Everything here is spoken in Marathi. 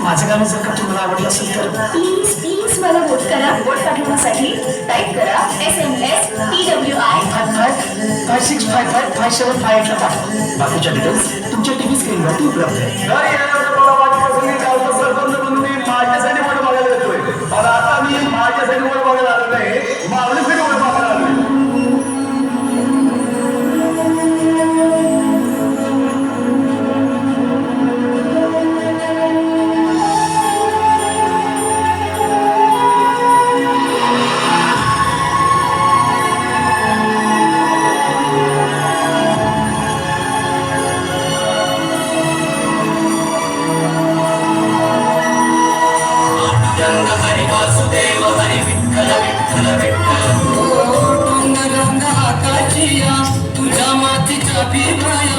माझं गाणं जर का तुम्हाला आवडलं असेल तर प्लीज प्लीज मला वोट करा. वोट पाठवण्यासाठी टाईप करा S M S T W I five five five six five five five seven five एटला पाठवा. बाकीच्या डिटेल्स तुमच्या टी व्ही स्क्रीनवरती उपलब्ध आहे. हाताची या तुझ्या मातीच्या पिपळ्या.